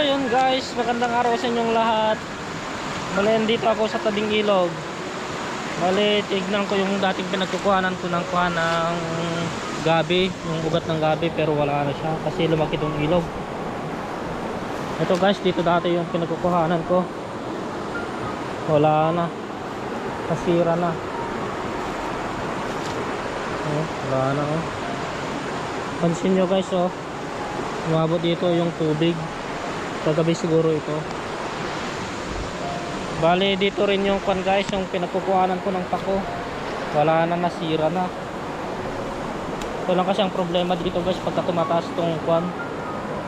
yun guys, magandang araw sa inyong lahat. Bale, dito ako sa tabing ilog. Bale, tignan ko yung dating pinagkukuhanan ko ng kuha ng gabi, yung ugat ng gabi pero wala na siya kasi lumaki itong ilog. Ito guys, dito dati yung pinagkukuhanan ko. Wala na. Kasira na. Oh, wala na oh. Pansin nyo guys oh. Umabot dito yung tubig. Kagabi siguro ito. Bale dito rin yung kwan guys, yung pinagkukuhanan ko ng pako. Wala na nasira na. Ito lang kasi ang problema dito guys pagka tumataas tong kwan,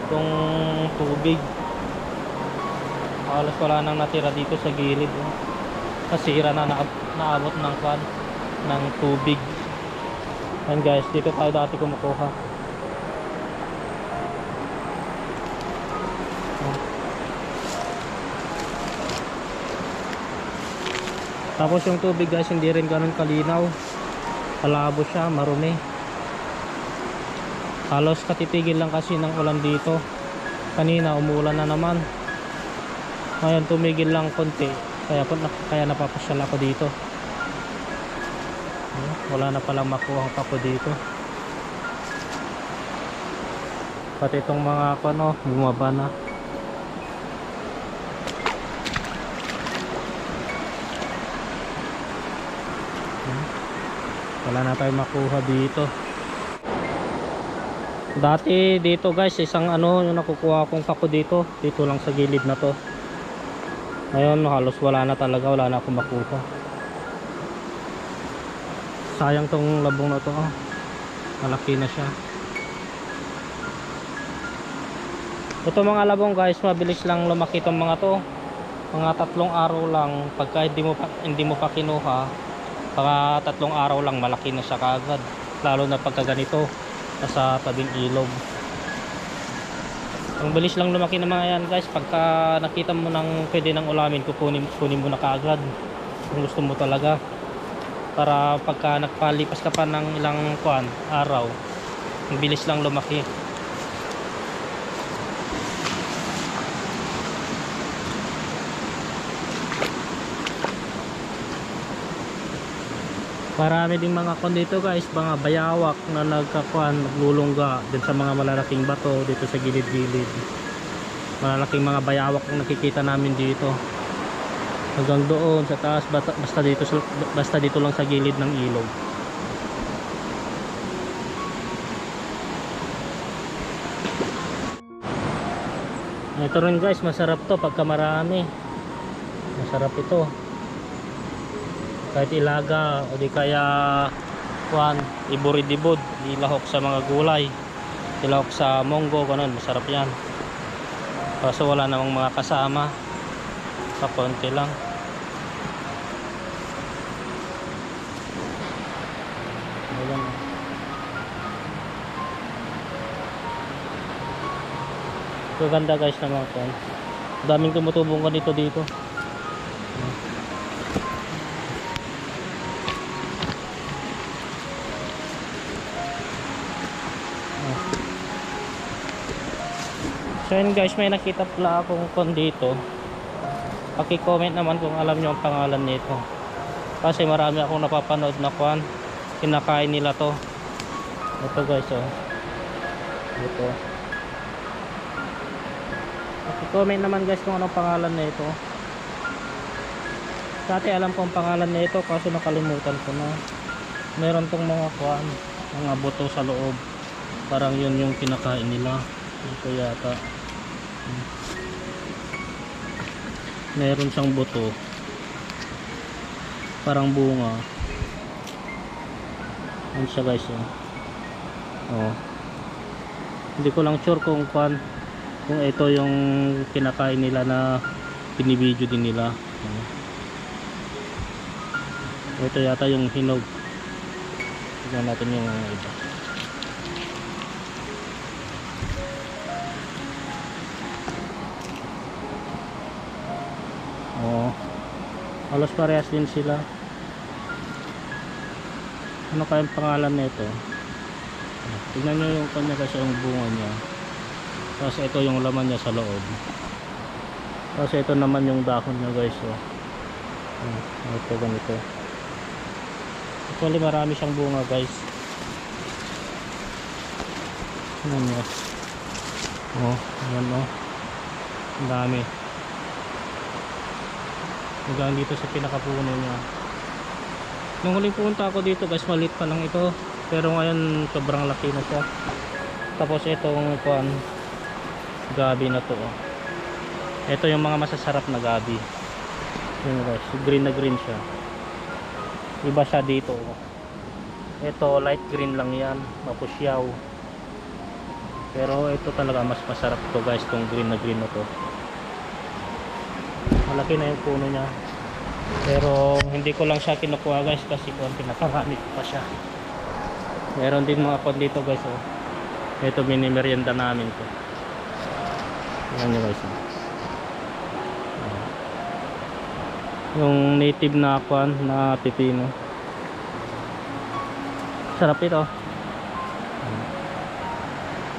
tong tubig. Halos wala nang natira dito sa gilid. Oh. Nasira na, na naabot ng kwan, ng tubig. Yan guys, dito tayo dati kumukuha. Tapos yung tubig guys hindi rin ganun kalinaw. Palabo siya, marumi. Halos katitigil lang kasi ng ulan dito. Kanina umuulan na naman. Ngayon tumigil lang konti. Kaya kaya napapasyal ako dito. Ayan, Wala na palang makuha pa ko dito. Pati itong mga ano, bumaba na. Wala na tayong makuha dito. Dati dito guys isang ano yung nakukuha kong pako dito dito lang sa gilid na to. Ngayon halos wala na talaga wala na akong makuha. Sayang tong labong na to oh. malaki na siya. Ito mga labong guys mabilis lang lumaki itong mga to. Mga tatlong araw lang pagka hindi mo pa, hindi mo pa kinuha Baka tatlong araw lang malaki na siya kaagad. Lalo na pagka ganito nasa tabing ilog. Ang bilis lang lumaki ng mga yan guys. Pagka nakita mo nang pwede nang ulamin, kukunin, kunin mo na kaagad. Kung gusto mo talaga. Para pagka nagpalipas ka pa ng ilang kuan, araw, ang bilis lang lumaki. Marami ding mga kon dito guys, mga bayawak na nagkakuan, naglulungga din sa mga malalaking bato dito sa gilid-gilid. Malalaking mga bayawak ang nakikita namin dito. Hanggang doon sa taas basta, dito basta dito lang sa gilid ng ilog. Ito rin guys, masarap to pagka marami. Masarap ito kahit ilaga o di kaya kuan iburid-ibod ilahok sa mga gulay ilahok sa monggo ganun masarap yan. Kaso wala namang mga kasama kapunti lang. Ayan. Ito ganda guys mga kuan daming tumutubong ganito dito So yun guys, may nakita pala akong kon dito. Paki-comment naman kung alam nyo ang pangalan nito. Kasi marami akong napapanood na kwan. Kinakain nila to. Ito guys oh. Ito. Paki-comment naman guys kung anong pangalan nito. Dati alam ko ang pangalan nito kaso nakalimutan ko na. Meron tong mga kwan, mga buto sa loob. Parang yun yung kinakain nila. Ito yata. Meron siyang buto. Parang bunga. Ano siya guys oh. oh. Hindi ko lang sure kung kwan kung ito yung kinakain nila na pinibidyo din nila. Ito yata yung hinog. Tignan natin yung iba Halos parehas din sila. Ano kayang pangalan nito? Tingnan nyo yung kanya kasi yung bunga niya. tapos ito yung laman niya sa loob tapos ito naman yung dahon niya guys oh. Ah, ito ganito actually marami siyang bunga guys ano niya oh ayan oh dami hanggang dito sa pinakapuno niya. Nung huling punta ako dito guys maliit pa lang ito. Pero ngayon sobrang laki na siya. Tapos itong kuan gabi na to oh. ito yung mga masasarap na gabi. Yun guys green na green siya. Iba siya dito oh. ito light green lang yan. Mapusyaw pero ito talaga mas masarap to guys tong green na green na to malaki na yung puno niya. Pero hindi ko lang siya kinukuha guys kasi kung pinakarami ko pa siya. Meron din mga kon dito guys oh. ito mini merienda namin to. Yan nyo guys oh. Yung native na kwan na pipino. Sarap ito.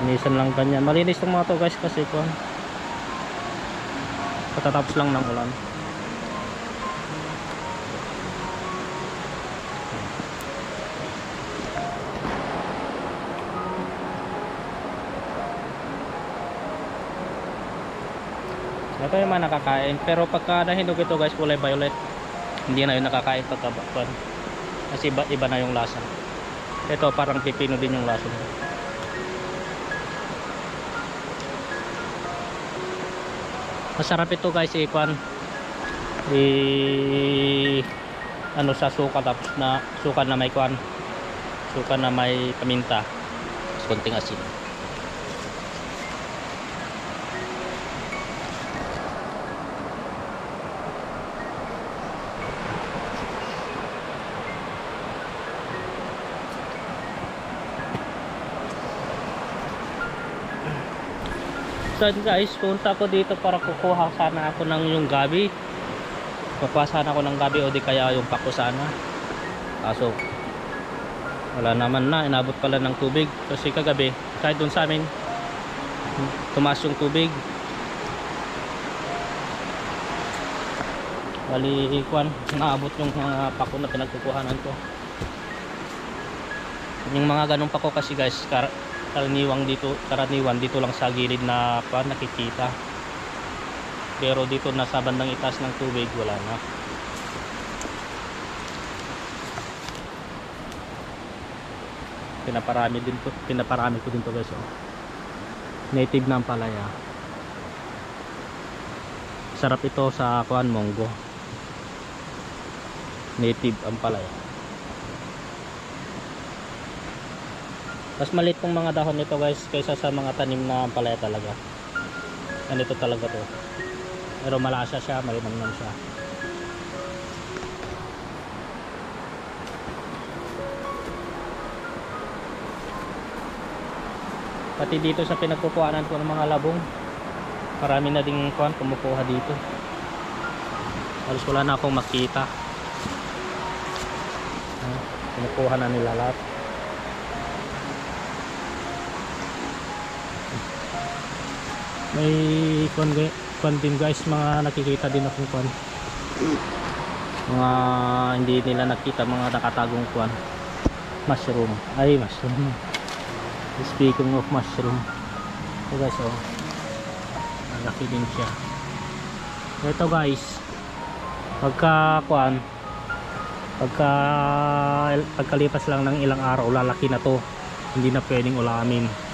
Inisan lang ganyan. Malinis itong mga to guys kasi kung patatapos lang ng ulan. Ito yung mga nakakain. Pero pagka nahinog ito guys kulay violet, hindi na yun nakakain pagka. Kasi iba, iba na yung lasa. Ito parang pipino din yung lasa nito. Masarap ito guys ikwan i ano sa suka tapos na suka na may kwan. Suka na may paminta. Konting asin So guys, punta ko dito para kukuha sana ako ng yung gabi. Kukuha sana ako ng gabi o di kaya yung pako sana. Kaso wala naman na, inabot pala ng tubig. Kasi kagabi, kahit dun sa amin, tumaas yung tubig. Bali, kwan, naabot yung mga pako na pinagkukuhanan ko. Yung mga ganong pako kasi guys, kar karaniwang dito karaniwan dito lang sa gilid na pa nakikita. Pero dito na sa bandang itaas ng tubig wala na. Pinaparami din to pinaparami ko din to guys oh. native na ang palaya. Sarap ito sa kuan monggo native ang palaya mas maliit tong mga dahon nito guys kaysa sa mga tanim na palaya talaga. Ganito talaga to. Pero malasa siya malinamnam siya. Pati dito sa pinagkukuhanan ko ng mga labong marami na ding kuhan kumukuha dito. Halos wala na akong makita. Kumukuha na nila lahat may kwan, kwan din guys mga nakikita din akong kwan. Mga hindi nila nakita mga nakatagong kwan. Mushroom. Ay mushroom. Speaking of mushroom. Ito guys oh. Malaki din siya. Ito guys. Pagka kwan pagka pagkalipas lang ng ilang araw lalaki na to. Hindi na pwedeng ulamin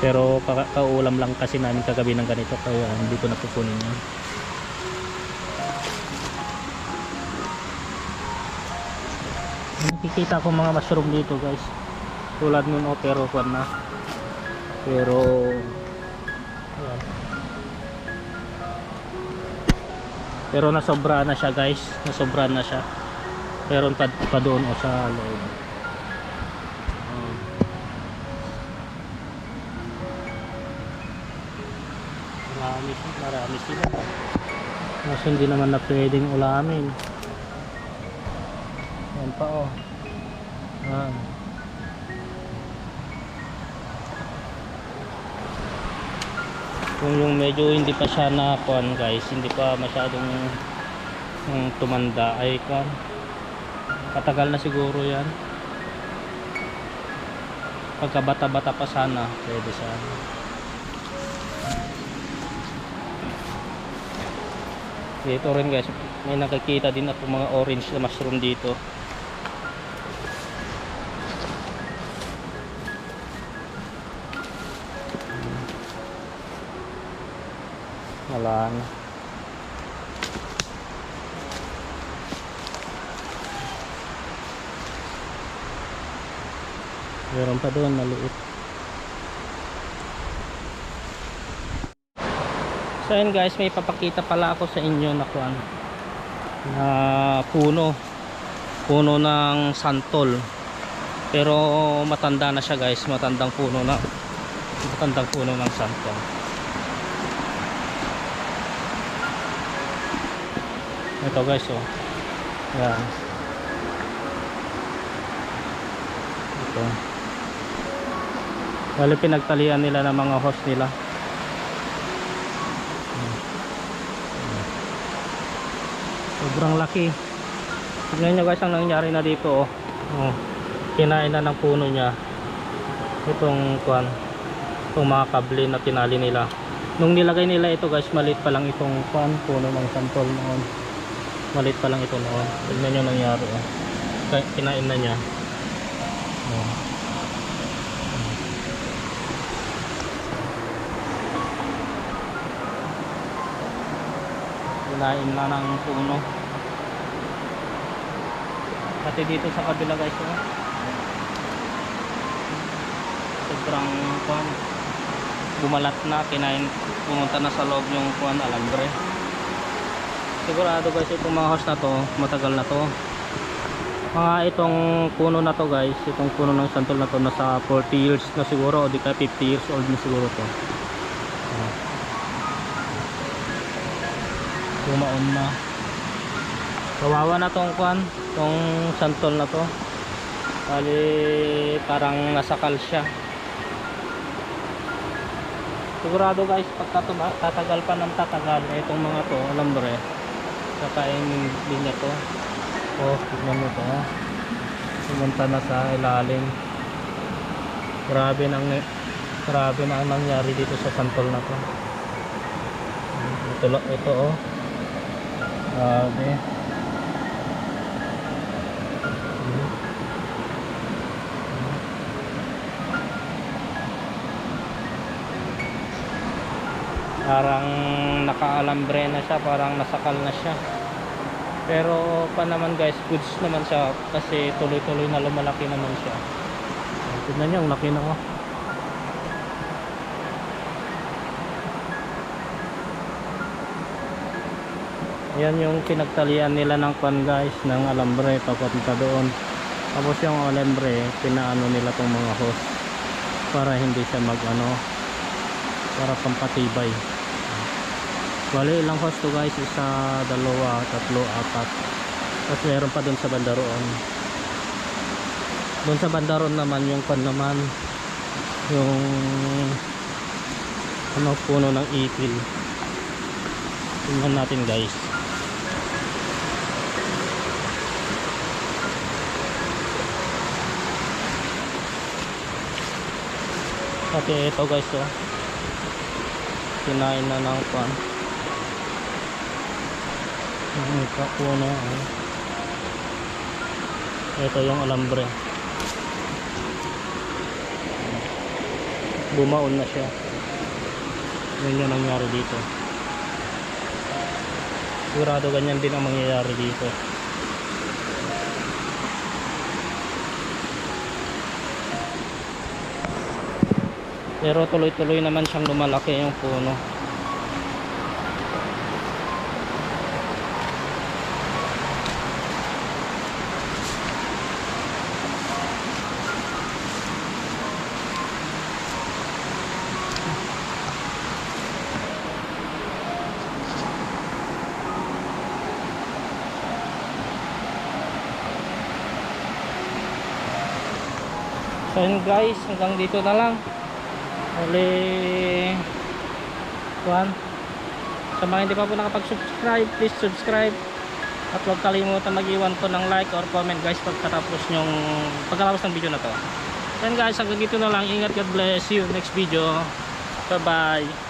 pero ka- kaulam lang kasi namin kagabi ng ganito kaya hindi ko napupunin yan nakikita ko mga mushroom dito guys. Tulad nun oh, pero kwan na. Pero ayan. pero nasobra na siya guys. Nasobra na siya. Pero pa, pa doon o sa loob marami sila. Kasi hindi naman na pwedeng ulamin. Yan pa oh. Ayan. kung yung medyo hindi pa siya na kuan guys hindi pa masyadong mm, tumanda ay kuan katagal na siguro yan. Pagka bata bata pa sana pwede sana dito rin guys. May nakikita din ako mga orange na mushroom dito. Wala meron pa doon maliit so yun guys may papakita pala ako sa inyo na kuan na puno. Puno ng santol. Pero matanda na siya guys. Matandang puno na matandang puno ng santol. Ito guys oh. Yan ito. Bali pinagtalian nila ng mga host nila sobrang laki tignan nyo guys ang nangyari na dito oh. oh. kinain na ng puno niya itong kuan itong mga kable na tinali nila nung nilagay nila ito guys maliit pa lang itong kuan puno ng santol noon maliit pa lang ito noon tignan nyo nangyari oh. Kinain na niya oh. kinain na ng puno pati dito sa kabila guys oh. sobrang kuan bumalat na kinain pumunta na sa loob yung kuan alambre sigurado guys itong mga house na to matagal na to mga itong puno na to guys itong puno ng santol na to nasa 40 years na siguro o di kaya 50 years old na siguro to. Bumaon na. Kawawa na tong kwan, tong santol na to. Bali parang nasakal siya. Sigurado guys, pagka tuma- pa ng tatagal itong mga to, alambre. Kakainin din niya to. Oh, tignan mo to. oh. Pumunta na sa ilalim. Grabe nang grabe na ang nangyari dito sa santol na to. Ito, ito oh. Grabe. Parang nakaalambre na siya, parang nasakal na siya. Pero pa naman guys, goods naman siya kasi tuloy-tuloy na lumalaki naman siya. Tignan niyo, ang laki na oh. Yan yung pinagtalian nila ng pan guys ng alambre papunta doon. Tapos yung alambre pinaano nila tong mga hose para hindi siya mag ano para pampatibay. Bali ilang hose to guys? Isa, dalawa, tatlo, apat. Tapos meron pa doon sa bandaroon. Doon sa bandaroon naman yung pan naman yung ano puno ng ipil. Tingnan natin guys. Pati ito guys oh. Kinain na ng pan. Ang kapuno oh. Ito yung alambre. Bumaon na siya. Yun yung nangyari dito. Sigurado ganyan din ang mangyayari dito. Pero tuloy-tuloy naman siyang lumalaki yung puno. So guys, hanggang dito na lang. Uli kuhan. Sa mga hindi pa po nakapag-subscribe, please subscribe. At huwag kalimutan mag-iwan po ng like or comment guys pagkatapos yung pagkatapos ng video na to. Then guys, hanggang dito na lang. Ingat, God bless you. Next video. Bye-bye.